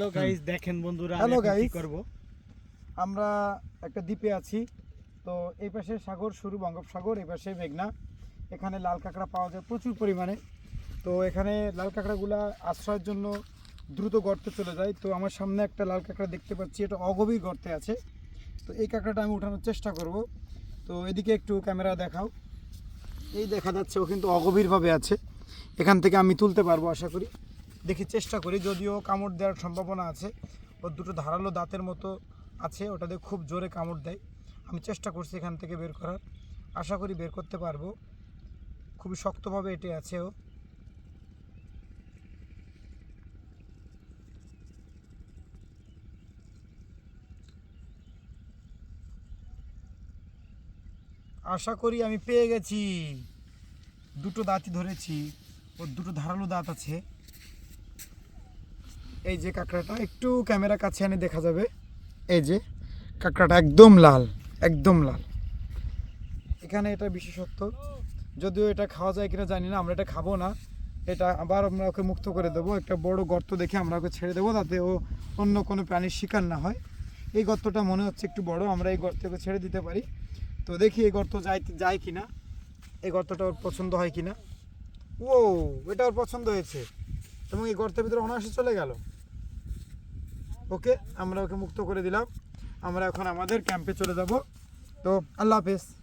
Hello guys দেখেন বন্ধুরা এখন কি করব? আমরা একটা দ্বীপে আছি তো এই পাশে সাগর শুরু বঙ্গোপসাগর এই পাশে মেঘনা। এখানে লাল কাঁকড়া পাওয়া যায় প্রচুর পরিমাণে। তো এখানে লাল কাঁকড়াগুলা আশ্রয়ের জন্য দ্রুত গর্তে চলে যায়। তো আমার সামনে একটা লাল কাঁকড়া দেখতে পাচ্ছি এটা অগভীর গর্তে আছে। তো এই কাঁকড়াটা আমি উঠানোর চেষ্টা করব। তো এদিকে একটু ক্যামেরা দেখাও। এই দেখা যাচ্ছে ও কিন্তু অগভীরভাবে আছে। এখান থেকে আমি তুলতে পারব আশা করি। দেখি চেষ্টা করি, যদিও কামড় দেওয়ার সম্ভাবনা আছে। ওর দুটো ধারালো দাঁতের মতো আছে, ওটাতে খুব জোরে কামড় দেয়। আমি চেষ্টা করছি এখান থেকে বের করার। আশা করি বের করতে পারব। খুবই শক্তভাবে এটে আছে ও। আশা করি আমি পেয়ে গেছি। দুটো দাঁতই ধরেছি। ওর দুটো ধারালো দাঁত আছে। এই যে কাঁকড়াটা, একটু ক্যামেরা কাছে এনে দেখা যাবে। এই যে কাঁকড়াটা একদম লাল একদম লাল। এখানে এটা বিশেষত্ব, যদিও এটা খাওয়া যায় কিনা জানি না, আমরা এটা খাব না। এটা আবার আমরা ওকে মুক্ত করে দেবো, একটা বড় গর্ত দেখে আমরা ওকে ছেড়ে দেবো তাতে ও অন্য কোনো প্রাণীর শিকার না হয়। এই গর্তটা মনে হচ্ছে একটু বড়, আমরা এই গর্তে ওকে ছেড়ে দিতে পারি। তো দেখি এই গর্ত যায় যায় কিনা, এই গর্তটা ওর পছন্দ হয় কিনা। ও এটা ওর পছন্দ হয়েছে। এবং এই গর্তের ভিতরে অনায়াসে চলে গেল। ওকে, আমরা ওকে মুক্ত করে দিলাম। আমরা এখন আমাদের ক্যাম্পে চলে যাব। তো আল্লাহ হাফেজ।